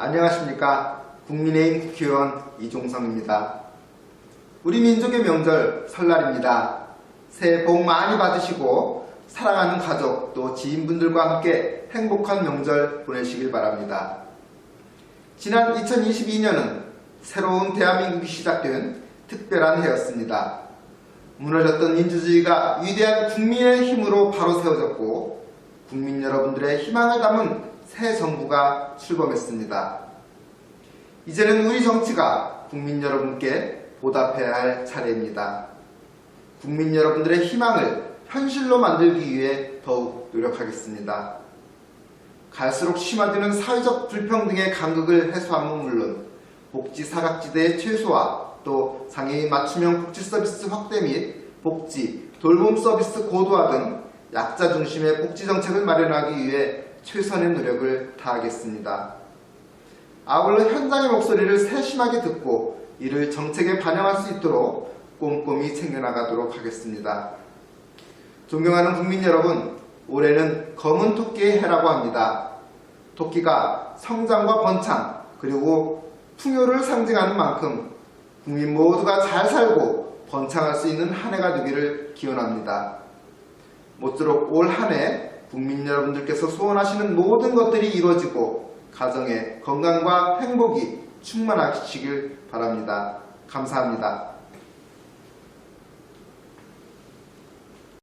안녕하십니까. 국민의힘 국회의원 이종성입니다. 우리 민족의 명절 설날입니다. 새해 복 많이 받으시고 사랑하는 가족 또 지인분들과 함께 행복한 명절 보내시길 바랍니다. 지난 2022년은 새로운 대한민국이 시작된 특별한 해였습니다. 무너졌던 민주주의가 위대한 국민의 힘으로 바로 세워졌고 국민 여러분들의 희망을 담은 새 정부가 출범했습니다. 이제는 우리 정치가 국민 여러분께 보답해야 할 차례입니다. 국민 여러분들의 희망을 현실로 만들기 위해 더욱 노력하겠습니다. 갈수록 심화되는 사회적 불평등의 간극을 해소함은 물론 복지 사각지대의 최소화 또 장애인 맞춤형 복지 서비스 확대 및 복지, 돌봄 서비스 고도화 등 약자 중심의 복지 정책을 마련하기 위해 최선의 노력을 다하겠습니다. 아울러 현장의 목소리를 세심하게 듣고 이를 정책에 반영할 수 있도록 꼼꼼히 챙겨나가도록 하겠습니다. 존경하는 국민 여러분, 올해는 검은 토끼의 해라고 합니다. 토끼가 성장과 번창 그리고 풍요를 상징하는 만큼 국민 모두가 잘 살고 번창할 수 있는 한 해가 되기를 기원합니다. 모쪼록 올 한 해 국민 여러분들께서 소원하시는 모든 것들이 이루어지고 가정의 건강과 행복이 충만하시길 바랍니다. 감사합니다.